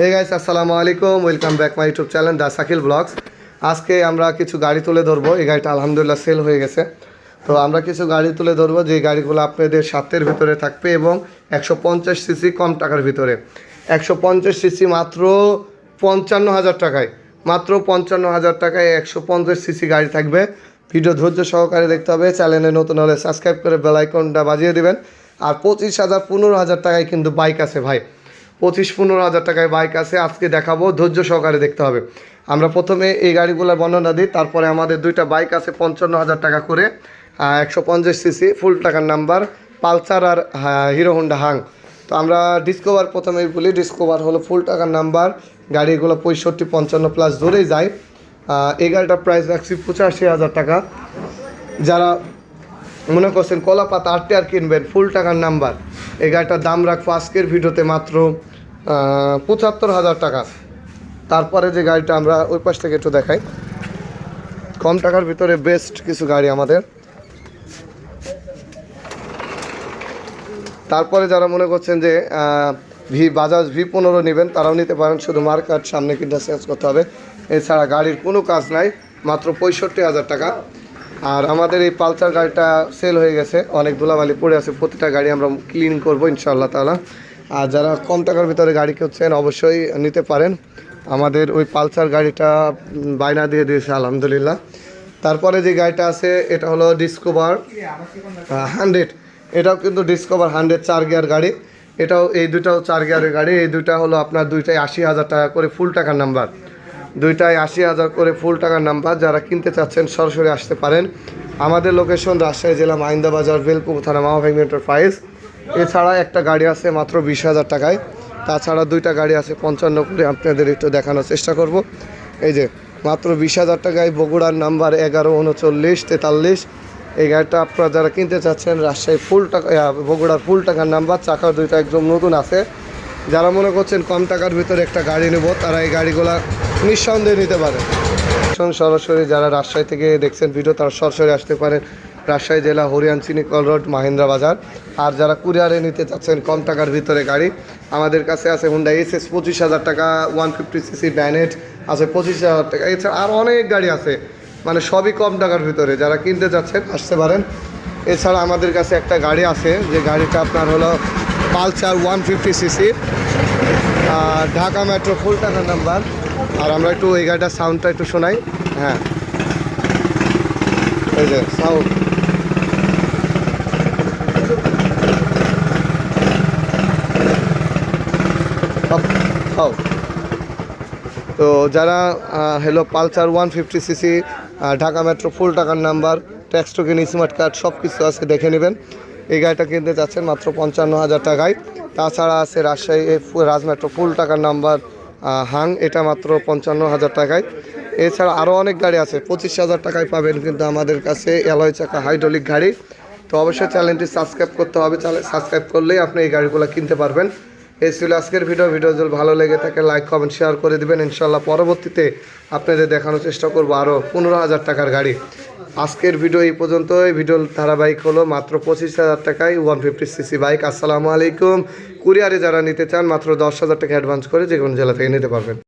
হে guys আসসালামু আলাইকুম welcome back my YouTube channel the Sakil vlogs আজকে আমরা কিছু গাড়ি তুলে ধরবো। এই গাড়িটা আলহামদুলিল্লাহ সেল হয়ে গেছে। তো আমরা কিছু গাড়ি তুলে ধরবো যে গাড়িগুলো আপনাদের সাতের ভিতরে থাকবে এবং একশো পঞ্চাশ সিসি কম টাকার ভিতরে। একশো পঞ্চাশ সিসি মাত্র পঞ্চান্ন হাজার টাকায়। মাত্র পঞ্চান্ন হাজার টাকায় একশো পঞ্চাশ সিসি গাড়ি থাকবে। ভিডিও ধৈর্য সহকারে দেখতে হবে। চ্যানেলে নতুন হলে সাবস্ক্রাইব করে বেলাইকনটা বাজিয়ে দেবেন। আর পঁচিশ হাজার পনেরো হাজার টাকায় কিন্তু বাইক আছে ভাই। পঁচিশ পনেরো হাজার টাকায় বাইক আছে, আজকে দেখাবো, ধৈর্য সহকারে দেখতে হবে। আমরা প্রথমে এই গাড়িগুলোর বর্ণনা দিই, তারপরে আমাদের দুইটা বাইক আছে পঞ্চান্ন হাজার টাকা করে একশো পঞ্চাশ সিসি, ফুল টাকার নাম্বার, পালসার আর হিরো হোন্ডা হাং। তো আমরা ডিসকভার প্রথমেই বলি ডিসকভার হলো ফুল টাকার নাম্বার, গাড়িগুলো পঁয়ষট্টি পঞ্চান্ন প্লাস ধরেই যায়। এই গাড়িটার প্রাইস রাখছি পঁচাশি হাজার টাকা। যারা মনে করছেন কলা পাতা আটটি আর কিনবেন, ফুল টাকার নাম্বার। এই গাড়িটার দাম রাখব আজকের ভিডিওতে মাত্র পঁচাত্তর হাজার টাকা। তারপরে যে গাড়িটা আমরা ওই পাশ থেকে একটু দেখাই। কম টাকার ভিতরে বেস্ট কিছু গাড়ি আমাদের। তারপরে যারা মনে করছেন যে ভি বাজাজ ভি পনেরো নেবেন, তারাও নিতে পারেন। শুধু মার্কার সামনে কিন্তু চেঞ্জ করতে হবে। এছাড়া গাড়ির কোনো কাজ নাই, মাত্র পঁয়ষট্টি হাজার টাকা। আর আমাদের এই পালসার গাড়িটা সেল হয়ে গেছে। অনেক ধুলাবালি পড়ে আছে। প্রতিটা গাড়ি আমরা ক্লিন করব ইনশাআল্লাহ তাআলা। আর যারা কম টাকার ভিতরে গাড়ি করছেন অবশ্যই নিতে পারেন। আমাদের ওই পালসার গাড়িটা বায়না দিয়ে দিয়েছে, আলহামদুলিল্লাহ। তারপরে যে গাড়িটা আছে, এটা হলো ডিসকভার হান্ড্রেড। এটাও কিন্তু ডিসকভার হান্ড্রেড চার গিয়ার গাড়ি। এটাও, এই দুটাও চার গিয়ারের গাড়ি। এই দুইটা হলো আপনার দুইটাই আশি হাজার টাকা করে ফুল টাকার নাম্বার দুইটাই আশি হাজার করে ফুল টাকার নাম্বার যারা কিনতে চাচ্ছেন, সরাসরি আসতে পারেন। আমাদের লোকেশন রাজশাহী জেলা মাইন্দা বাজার বেলকুম থানা ভেঙ্গ এন্টারপ্রাইজ এছাড়া একটা গাড়ি আছে মাত্র বিশ হাজার টাকায়। তাছাড়া দুইটা গাড়ি আছে, পঞ্চান্ন করে আপনাদের একটু দেখানোর চেষ্টা করব। এই যে, মাত্র বিশ হাজার টাকায় বগুড়ার নাম্বার এগারো উনচল্লিশ, তেতাল্লিশ। এই গাড়িটা আপনারা যারা কিনতে চাচ্ছেন, রাজশাহী ফুল টাকা বগুড়ার ফুল টাকার নাম্বার চাকা দুইটা একদম নতুন আছে। যারা মনে করছেন কম টাকার ভিতরে একটা গাড়ি নেব, তারা এই গাড়িগুলো নিঃসন্দেহে নিতে পারে সরাসরি যারা রাজশাহী থেকে দেখছেন ভিডিও, তারা সরাসরি আসতে পারেন। রাজশাহী জেলা হরিয়ান চিনিকল রোড, মাহিন্দ্রা বাজার। আর যারা কুরিয়ারে নিতে চাচ্ছেন কম টাকার ভিতরে গাড়ি, আমাদের কাছে আছে হুন্ডা এস এস পঁচিশ হাজার টাকা ওয়ান ফিফটি সিসি ব্যানেট আছে পঁচিশ হাজার টাকা। এছাড়া আরও অনেক গাড়ি আছে মানে সবই কম টাকার ভিতরে। যারা কিনতে যাচ্ছেন আসতে পারেন। এছাড়া আমাদের কাছে একটা গাড়ি আছে, যে গাড়িটা আপনার হলো Pulsar one fifty CC Dhaka metro full টাকার নাম্বার। আর আমরা একটু এই গাড়িটার সাউন্ডটা একটু শোনাই। হ্যাঁ। এই যে তো যারা hello Pulsar one fifty CC Dhaka metro full টাকার number tax token smart card সব কিছু আছে, দেখে নেবেন। এই গাড়িটা কিনতে চাচ্ছেন মাত্র পঞ্চান্ন হাজার টাকায়। তাছাড়া আছে রাজশাহী রাজ মেট্রো ফুল টাকার নাম্বার হাং, এটা মাত্র পঞ্চান্ন হাজার টাকায়। এছাড়া আরও অনেক গাড়ি আছে, পঁচিশ হাজার টাকায় পাবেন কিন্তু আমাদের কাছে অ্যালয় চাকা হাইড্রোলিক গাড়ি। তো অবশ্যই চ্যানেলটি সাবস্ক্রাইব করতে হবে সাবস্ক্রাইব করলেই আপনি এই গাড়িগুলো কিনতে পারবেন। এই ছিল আজকের ভিডিও ভিডিও যদি ভালো লেগে থাকে, লাইক, কমেন্ট, শেয়ার করে দেবেন। ইনশাল্লাহ পরবর্তীতে আপনাদের দেখানোর চেষ্টা করব আরও পনেরো হাজার টাকার গাড়ি। আজকের ভিডিও এই পর্যন্ত এই ভিডিওর ধারাবাহিক হলো মাত্র পঁচিশ হাজার টাকায় ওয়ান ফিফটি সিসি বাইক। আসসালামু আলাইকুম। কুরিয়ারে যারা নিতে চান, মাত্র দশ হাজার টাকা অ্যাডভান্স করে যে কোনো জেলা থেকে নিতে পারবেন।